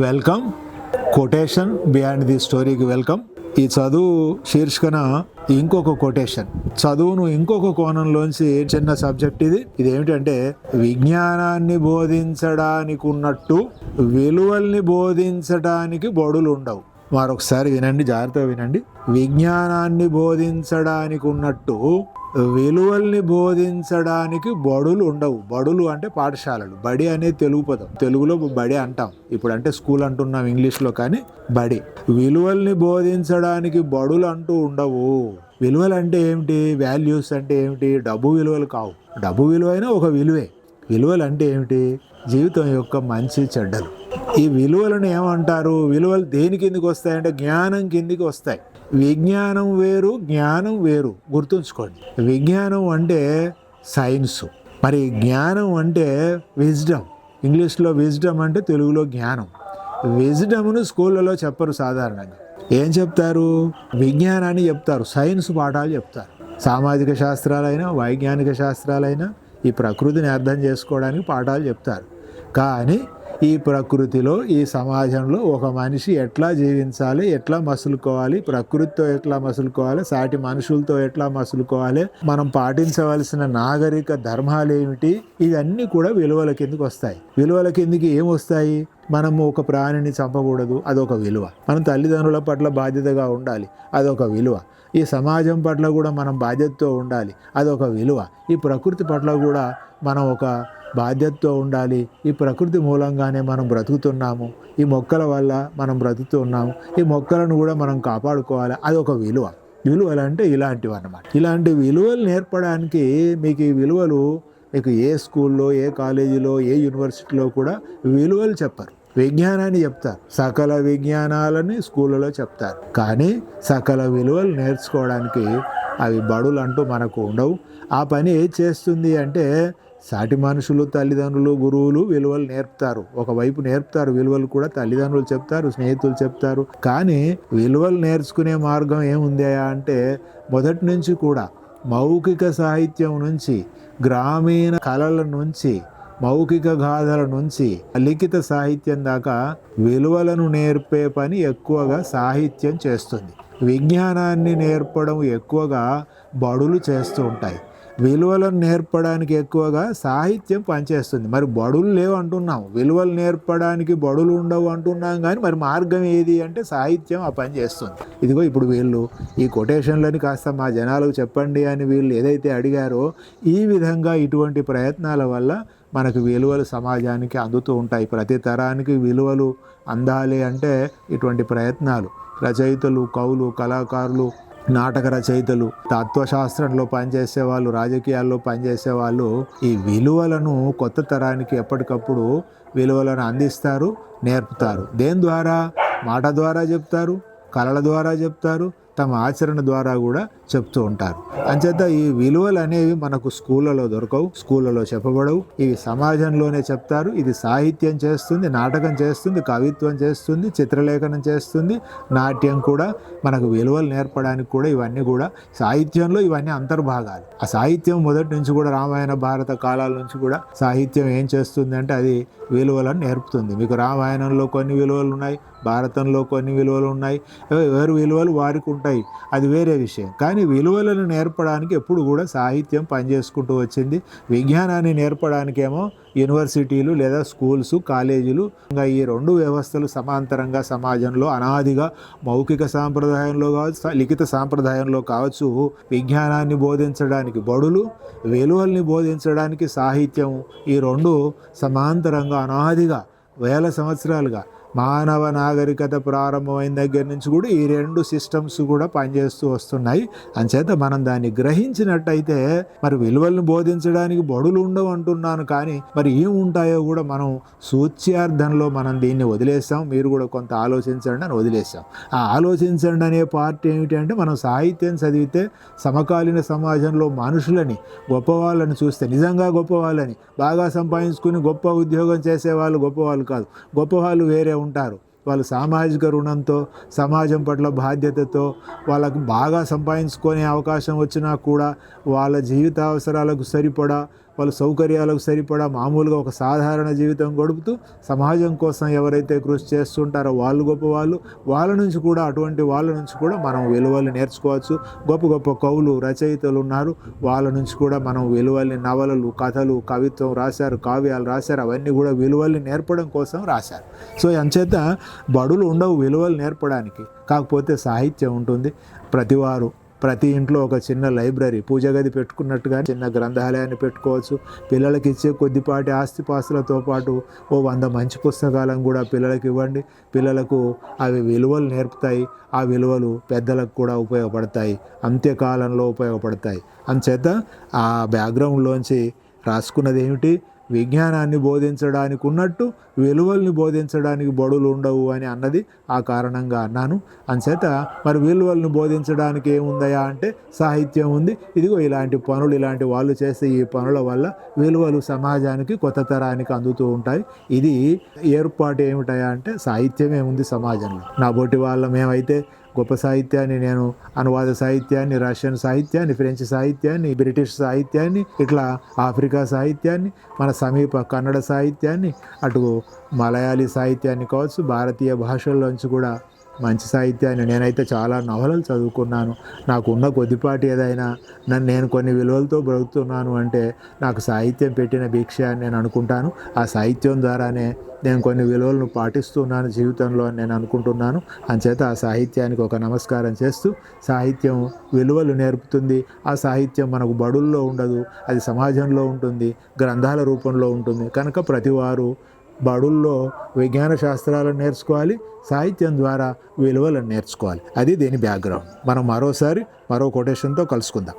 Welcome quotation beyond the స్టోరీకి welcome ఈ చదువు శీర్షికన ఇంకొక కొటేషన్ చదువును ఇంకొక కోణంలోంచి చిన్న సబ్జెక్ట్ ఇది? ఇదేమిటంటే విజ్ఞానాన్ని బోధించడానికి ఉన్నట్టు విలువల్ని బోధించడానికి బడులు ఉండవు మరొకసారి వినండి జాగ్రత్తగా వినండి. విజ్ఞానాన్ని బోధించడానికి ఉన్నట్టు విలువల్ని బోధించడానికి బడులు ఉండవు. బడులు అంటే పాఠశాలలు. బడి అనేది తెలుగు పదం. తెలుగులో బడి అంటాం. ఇప్పుడు అంటే స్కూల్ అంటున్నాం ఇంగ్లీష్లో కానీ బడి. విలువల్ని బోధించడానికి బడులు అంటూ ఉండవు. విలువలు అంటే ఏమిటి? వాల్యూస్ అంటే ఏమిటి? డబ్బు విలువలు కావు. డబ్బు విలువైన ఒక విలువే. విలువలు అంటే ఏమిటి? జీవితం యొక్క మంచి చెడ్డలు. ఈ విలువలను ఏమంటారు? విలువలు దేని కిందికి వస్తాయంటే జ్ఞానం కిందికి వస్తాయి. విజ్ఞానం వేరు జ్ఞానం వేరు. గుర్తుంచుకోండి. విజ్ఞానం అంటే సైన్సు. మరి జ్ఞానం అంటే విజ్డమ్. ఇంగ్లీష్లో విజ్డమ్ అంటే తెలుగులో జ్ఞానం. విజ్డమ్ను స్కూళ్ళలో చెప్పరు సాధారణంగా. ఏం చెప్తారు? విజ్ఞానాన్ని చెప్తారు. సైన్స్ పాఠాలు చెప్తారు. సామాజిక శాస్త్రాలైనా వైజ్ఞానిక శాస్త్రాలైనా ఈ ప్రకృతిని అర్థం చేసుకోవడానికి పాఠాలు చెప్తారు. కానీ ఈ ప్రకృతిలో ఈ సమాజంలో ఒక మనిషి ఎట్లా జీవించాలి ఎట్లా మసులుకోవాలి ప్రకృతితో ఎట్లా మసులుకోవాలి సాటి మనుషులతో ఎట్లా మసులుకోవాలి మనం పాటించవలసిన నాగరిక ధర్మాలు ఏమిటి ఇవన్నీ కూడా విలువల కిందకి వస్తాయి. విలువల కిందకి ఏమొస్తాయి వస్తాయి? మనము ఒక ప్రాణిని చంపకూడదు అదొక విలువ. మనం తల్లిదండ్రుల పట్ల బాధ్యతగా ఉండాలి అదొక విలువ. ఈ సమాజం పట్ల కూడా మనం బాధ్యతతో ఉండాలి అదొక విలువ. ఈ ప్రకృతి పట్ల కూడా మనం ఒక బాధ్యతతో ఉండాలి. ఈ ప్రకృతి మూలంగానే మనం బ్రతుకుతున్నాము. ఈ మొక్కల వల్ల మనం బ్రతుకుతున్నాము. ఈ మొక్కలను కూడా మనం కాపాడుకోవాలి. అది ఒక విలువ. విలువలు అంటే ఇలాంటివి అన్నమాట. ఇలాంటి విలువలు నేర్పడానికి మీకు ఈ విలువలు మీకు ఏ స్కూల్లో ఏ కాలేజీలో ఏ యూనివర్సిటీలో కూడా విలువలు చెప్పరు. విజ్ఞానాన్ని చెప్తారు. సకల విజ్ఞానాలని స్కూళ్ళలో చెప్తారు. కానీ సకల విలువలు నేర్చుకోవడానికి అవి బడులు అంటూ మనకు ఉండవు. ఆ పని చేస్తుంది అంటే సాటి మనుషులు తల్లిదండ్రులు గురువులు విలువలు నేర్పుతారు. ఒకవైపు నేర్పుతారు విలువలు కూడా తల్లిదండ్రులు చెప్తారు స్నేహితులు చెప్తారు. కానీ విలువలు నేర్చుకునే మార్గం ఏముందా అంటే మొదటి నుంచి కూడా మౌఖిక సాహిత్యం నుంచి గ్రామీణ కళల నుంచి మౌఖిక గాథల నుంచి లిఖిత సాహిత్యం దాకా విలువలను నేర్పే పని ఎక్కువగా సాహిత్యం చేస్తుంది. విజ్ఞానాన్ని నేర్పడం ఎక్కువగా బడులు చేస్తూ ఉంటాయి. విలువలను నేర్పడానికి ఎక్కువగా సాహిత్యం పనిచేస్తుంది. మరి బడులు లేవు అంటున్నాం. విలువలు నేర్పడానికి బడులు ఉండవు అంటున్నాం కానీ మరి మార్గం ఏది అంటే సాహిత్యం ఆ పని చేస్తుంది. ఇదిగో ఇప్పుడు వీళ్ళు ఈ కొటేషన్లని కాస్త మా జనాలకు చెప్పండి అని వీళ్ళు ఏదైతే అడిగారో ఈ విధంగా ఇటువంటి ప్రయత్నాల వల్ల మనకు విలువలు సమాజానికి అందుతూ ఉంటాయి. ప్రతి తరానికి విలువలు అందాలి అంటే ఇటువంటి ప్రయత్నాలు రచయితలు కవులు కళాకారులు నాటక రచయితలు తత్వశాస్త్రంలో పనిచేసే వాళ్ళు రాజకీయాల్లో పనిచేసే వాళ్ళు ఈ విలువలను కొత్త తరానికి ఎప్పటికప్పుడు విలువలను అందిస్తారు నేర్పుతారు. దేని ద్వారా? మాట ద్వారా చెప్తారు కళల ద్వారా చెప్తారు తమ ఆచరణ ద్వారా కూడా చెప్తూ ఉంటారు. అంచేత ఈ విలువలు అనేవి మనకు స్కూళ్ళలో దొరకవు స్కూళ్ళలో చెప్పబడవు. ఇవి సమాజంలోనే చెప్తారు. ఇది సాహిత్యం చేస్తుంది నాటకం చేస్తుంది కవిత్వం చేస్తుంది చిత్రలేఖనం చేస్తుంది నాట్యం కూడా మనకు విలువలు నేర్పడానికి కూడా ఇవన్నీ కూడా సాహిత్యంలో ఇవన్నీ అంతర్భాగాలు. ఆ సాహిత్యం మొదటి నుంచి కూడా రామాయణ భారత కాలాల నుంచి కూడా సాహిత్యం ఏం చేస్తుంది అంటే అది విలువలను నేర్పుతుంది. మీకు రామాయణంలో కొన్ని విలువలు ఉన్నాయి భారతంలో కొన్ని విలువలు ఉన్నాయి. ఎవరి విలువలు వారికి ఉంటాయి. అది వేరే విషయం. కానీ విలువలను నేర్పడానికి ఎప్పుడు కూడా సాహిత్యం పనిచేసుకుంటూ వచ్చింది. విజ్ఞానాన్ని నేర్పడానికేమో యూనివర్సిటీలు లేదా స్కూల్స్ కాలేజీలు ఇంకా ఈ రెండు వ్యవస్థలు సమాంతరంగా సమాజంలో అనాదిగా మౌఖిక సాంప్రదాయంలో కావచ్చు లిఖిత సాంప్రదాయంలో కావచ్చు విజ్ఞానాన్ని బోధించడానికి బడులు విలువల్ని బోధించడానికి సాహిత్యం ఈ రెండు సమాంతరంగా అనాదిగా వేల సంవత్సరాలుగా మానవ నాగరికత ప్రారంభమైన దగ్గర నుంచి కూడా ఈ రెండు సిస్టమ్స్ కూడా పనిచేస్తూ వస్తున్నాయి. అంచేత మనం దాన్ని గ్రహించినట్టయితే మరి విలువలను బోధించడానికి బడులు ఉండవు అంటున్నాను కానీ మరి ఏం ఉంటాయో కూడా మనం సూచ్యార్థంలో మనం దీన్ని వదిలేస్తాం. మీరు కూడా కొంత ఆలోచించండి అని వదిలేస్తాం. ఆ ఆలోచించండి అనే పార్ట్ ఏమిటి అంటే మనం సాహిత్యం చదివితే సమకాలీన సమాజంలో మనుషులని గొప్పవాళ్ళని చూస్తే నిజంగా గొప్పవాళ్ళని బాగా సంపాదించుకుని గొప్ప ఉద్యోగం చేసేవాళ్ళు గొప్పవాళ్ళు కాదు. గొప్పవాళ్ళు వేరే ఉంటారు. వాళ్ళు సామాజిక రుణంతో సమాజం పట్ల బాధ్యతతో వాళ్ళకు బాగా సంపాదించుకునే అవకాశం వచ్చినా కూడా వాళ్ళ జీవిత అవసరాలకు సరిపడా వాళ్ళు సౌకర్యాలకు సరిపడా మామూలుగా ఒక సాధారణ జీవితం గడుపుతూ సమాజం కోసం ఎవరైతే కృషి చేస్తుంటారో వాళ్ళు గొప్ప వాళ్ళు. వాళ్ళ నుంచి కూడా అటువంటి వాళ్ళ నుంచి కూడా మనం విలువలు నేర్చుకోవచ్చు. గొప్ప గొప్ప కవులు రచయితలు ఉన్నారు. వాళ్ళ నుంచి కూడా మనం విలువల్ని నవలలు కథలు కవిత్వం రాశారు కావ్యాలు రాశారు. అవన్నీ కూడా విలువల్ని నేర్పడం కోసం రాశారు. సో అంచేత బడులు ఉండవు విలువలు నేర్పడానికి. కాకపోతే సాహిత్యం ఉంటుంది. ప్రతివారు ప్రతి ఇంట్లో ఒక చిన్న లైబ్రరీ పూజ గది పెట్టుకున్నట్టుగా చిన్న గ్రంథాలయాన్ని పెట్టుకోవచ్చు. పిల్లలకి ఇచ్చే కొద్దిపాటి ఆస్తిపాస్తులతో పాటు ఓ వంద మంచి పుస్తకాలను కూడా పిల్లలకి ఇవ్వండి. పిల్లలకు అవి విలువలు నేర్పుతాయి. ఆ విలువలు పెద్దలకు కూడా ఉపయోగపడతాయి. అంత్యకాలంలో ఉపయోగపడతాయి. అంచేత ఆ బ్యాక్గ్రౌండ్లోంచి రాసుకున్నది ఏమిటి విజ్ఞానాన్ని బోధించడానికి ఉన్నట్టు విలువల్ని బోధించడానికి బడులు ఉండవు అని అన్నది ఆ కారణంగా అన్నాను. అంచేత మరి విలువల్ని బోధించడానికి ఏముందయా అంటే సాహిత్యం ఉంది. ఇదిగో ఇలాంటి పనులు ఇలాంటి వాళ్ళు చేసే ఈ పనుల వల్ల విలువలు సమాజానికి కొత్త తరానికి అందుతూ ఉంటాయి. ఇది ఏర్పాటు ఏమిటయా అంటే సాహిత్యమే ఉంది సమాజంలో. నా బోటి వాళ్ళ మేమైతే గొప్ప సాహిత్యాన్ని నేను అనువాద సాహిత్యాన్ని రష్యన్ సాహిత్యాన్ని ఫ్రెంచ్ సాహిత్యాన్ని బ్రిటిష్ సాహిత్యాన్ని ఇట్లా ఆఫ్రికా సాహిత్యాన్ని మన సమీప కన్నడ సాహిత్యాన్ని అటు మలయాళీ సాహిత్యాన్ని కావచ్చు భారతీయ భాషల్లోంచి కూడా మంచి సాహిత్యాన్ని. నేనైతే చాలా నవలలు చదువుకున్నాను. నాకు ఉన్న కొద్దిపాటి ఏదైనా నన్ను నేను కొన్ని విలువలతో బ్రతుకుతున్నాను అంటే నాకు సాహిత్యం పెట్టిన భిక్ష అని నేను అనుకుంటాను. ఆ సాహిత్యం ద్వారానే నేను కొన్ని విలువలను పాటిస్తున్నాను జీవితంలో అని నేను అనుకుంటున్నాను. అంచేత ఆ సాహిత్యానికి ఒక నమస్కారం చేస్తూ సాహిత్యం విలువలు నేర్పుతుంది. ఆ సాహిత్యం మనకు బడుల్లో ఉండదు అది సమాజంలో ఉంటుంది గ్రంథాల రూపంలో ఉంటుంది. కనుక ప్రతివారు బడుల్లో విజ్ఞాన శాస్త్రాలను నేర్చుకోవాలి సాహిత్యం ద్వారా విలువలను నేర్చుకోవాలి. అది దీని బ్యాక్గ్రౌండ్ మనం మరోసారి మరో కొటేషన్తో కలుసుకుందాం.